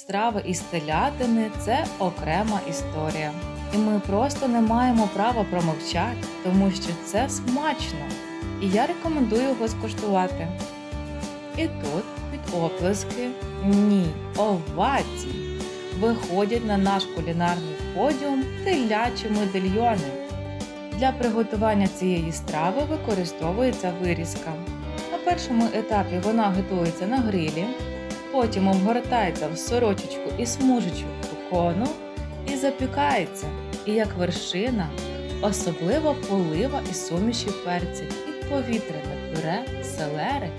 Страви із телятини це окрема історія. І ми просто не маємо права промовчати, тому що це смачно. І я рекомендую його скуштувати. І тут під оплески, ні, овації виходять на наш кулінарний подіум телячі медальйони. Для приготування цієї страви використовується вирізка. На першому етапі вона готується на грилі, потім обгортається в сорочечку і смужечку кокону і запікається. І як вершина, особливо полива і суміші перців і повітряне пюре селери